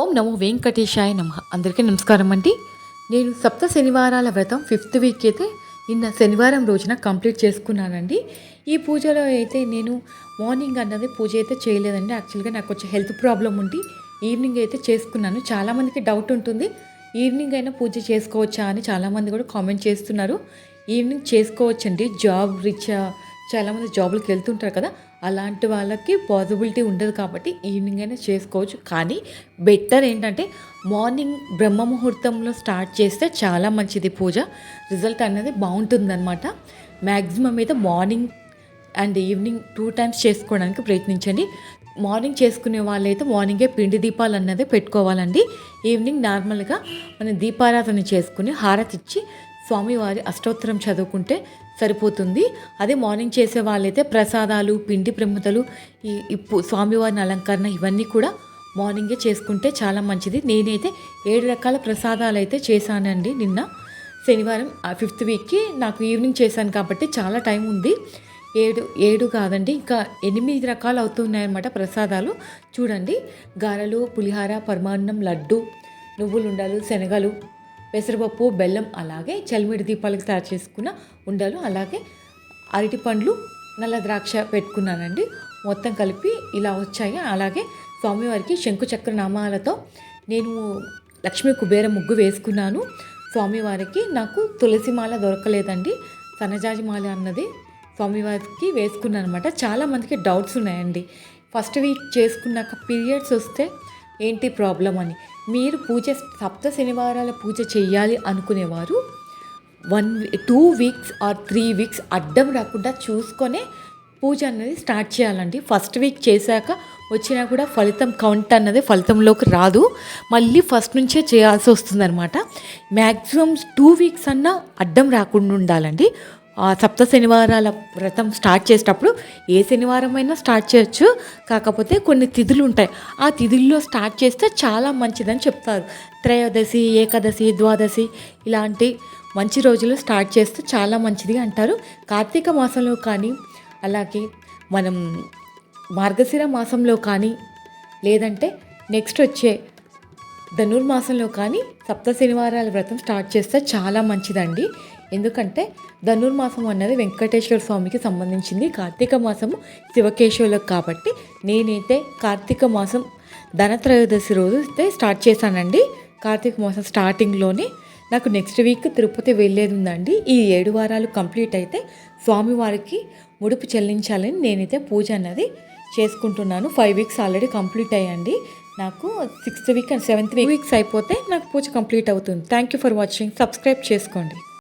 ఓం నమో వెంకటేశాయ నమ. అందరికీ నమస్కారం అండి. నేను సప్త శనివారాల వ్రతం ఫిఫ్త్ వీక్ అయితే నిన్న శనివారం రోజున కంప్లీట్ చేసుకున్నానండి. ఈ పూజలో అయితే నేను మార్నింగ్ అన్నది పూజ అయితే చేయలేదండి. యాక్చువల్గా నాకు కొంచెం హెల్త్ ప్రాబ్లం ఉండి ఈవినింగ్ అయితే చేసుకున్నాను. చాలామందికి డౌట్ ఉంటుంది. ఈవినింగ్ అయినా పూజ చేసుకోవచ్చా అని చాలామంది కూడా కామెంట్ చేస్తున్నారు. ఈవినింగ్ చేసుకోవచ్చండి. జాబ్ రీత్యా చాలామంది జాబ్లకు వెళ్తుంటారు కదా అలాంటి వాళ్ళకి పాసిబిలిటీ ఉండదు కాబట్టి ఈవినింగ్ అయినా చేసుకోవచ్చు. కానీ బెటర్ ఏంటంటే మార్నింగ్ బ్రహ్మ ముహూర్తంలో స్టార్ట్ చేస్తే చాలా మంచిది పూజ. రిజల్ట్ అనేది బాగుంటుందన్నమాట. మ్యాక్సిమం అయితే morning and evening two times చేసుకోవడానికి ప్రయత్నించండి. మార్నింగ్ చేసుకునే వాళ్ళైతే మార్నింగే పిండి దీపాలు అన్నది పెట్టుకోవాలండి. ఈవినింగ్ నార్మల్గా మనం దీపారాధన చేసుకుని హారతి ఇచ్చి స్వామివారి అష్టోత్తరం చదువుకుంటే సరిపోతుంది. అదే మార్నింగ్ చేసే వాళ్ళైతే ప్రసాదాలు పిండి ప్రముదలు ఈ ఇప్పు స్వామివారిని అలంకరణ ఇవన్నీ కూడా మార్నింగే చేసుకుంటే చాలా మంచిది. నేనైతే ఏడు రకాల ప్రసాదాలు అయితే చేశానండి నిన్న. శనివారం ఫిఫ్త్ వీక్కి నాకు ఈవినింగ్ చేశాను కాబట్టి చాలా టైం ఉంది. ఏడు ఏడు కాదండి ఇంకా ఎనిమిది రకాలు అవుతున్నాయన్నమాట ప్రసాదాలు. చూడండి గారెలు పులిహార పరమాన్నం లడ్డు నువ్వులుండలు శనగలు పెసరపప్పు బెల్లం అలాగే చలిమిడి దీపాలకు తయారు చేసుకున్న ఉండలు అలాగే అరటి పండ్లు నల్ల ద్రాక్ష పెట్టుకున్నానండి. మొత్తం కలిపి ఇలా వచ్చాయి. అలాగే స్వామివారికి శంకుచక్ర నామాలతో నేను లక్ష్మీ కుబేర ముగ్గు వేసుకున్నాను. స్వామివారికి నాకు తులసి మాల దొరకలేదండి. సన్నజాజి మాల అన్నది స్వామివారికి వేసుకున్నాను అనమాట చాలామందికి డౌట్స్ ఉన్నాయండి. ఫస్ట్ వీక్ చేసుకున్నాక పీరియడ్స్ వస్తే ఏంటి ప్రాబ్లం అని. మీరు పూజ సప్త శనివారాల పూజ చేయాలి అనుకునేవారు one two weeks or three weeks అడ్డం రాకుండా చూసుకొనే పూజ అనేది స్టార్ట్ చేయాలండి. ఫస్ట్ వీక్ చేశాక వచ్చినా కూడా ఫలితం కౌంట్ అన్నది ఫలితంలోకి రాదు. మళ్ళీ ఫస్ట్ నుంచే చేయాల్సి వస్తుందన్నమాట. మ్యాక్సిమం టూ వీక్స్ అన్నా అడ్డం రాకుండా ఉండాలండి. సప్త శనివారాల వ్రతం స్టార్ట్ చేసేటప్పుడు ఏ శనివారం అయినా స్టార్ట్ చేయొచ్చు. కాకపోతే కొన్ని తిథులు ఉంటాయి. ఆ తిథుల్లో స్టార్ట్ చేస్తే చాలా మంచిదని చెప్తారు. త్రయోదశి ఏకాదశి ద్వాదశి ఇలాంటి మంచి రోజులు స్టార్ట్ చేస్తే చాలా మంచిది అంటారు. కార్తీక మాసంలో కానీ అలాగే మనం మార్గశిర మాసంలో కానీ లేదంటే నెక్స్ట్ వచ్చే ధనుర్మాసంలో కానీ సప్త శనివారాల వ్రతం స్టార్ట్ చేస్తే చాలా మంచిదండి. ఎందుకంటే ధనుర్మాసం అన్నది వెంకటేశ్వర స్వామికి సంబంధించింది. కార్తీక మాసము శివకేశవులకు కాబట్టి నేనైతే కార్తీక మాసం ధనత్రయోదశి రోజు అయితే స్టార్ట్ చేశానండి. కార్తీక మాసం స్టార్టింగ్లోనే నాకు నెక్స్ట్ వీక్ తిరుపతి వెళ్ళేది ఉందండి. ఈ ఏడు వారాలు కంప్లీట్ అయితే స్వామివారికి ముడుపు చెల్లించాలని నేనైతే పూజ అన్నది చేసుకుంటున్నాను. ఫైవ్ వీక్స్ ఆల్రెడీ కంప్లీట్ అయ్యండి. నాకు sixth week and seventh weeks అయిపోతే నాకు పూజ కంప్లీట్ అవుతుంది. Thank you for watching subscribe చేసుకోండి.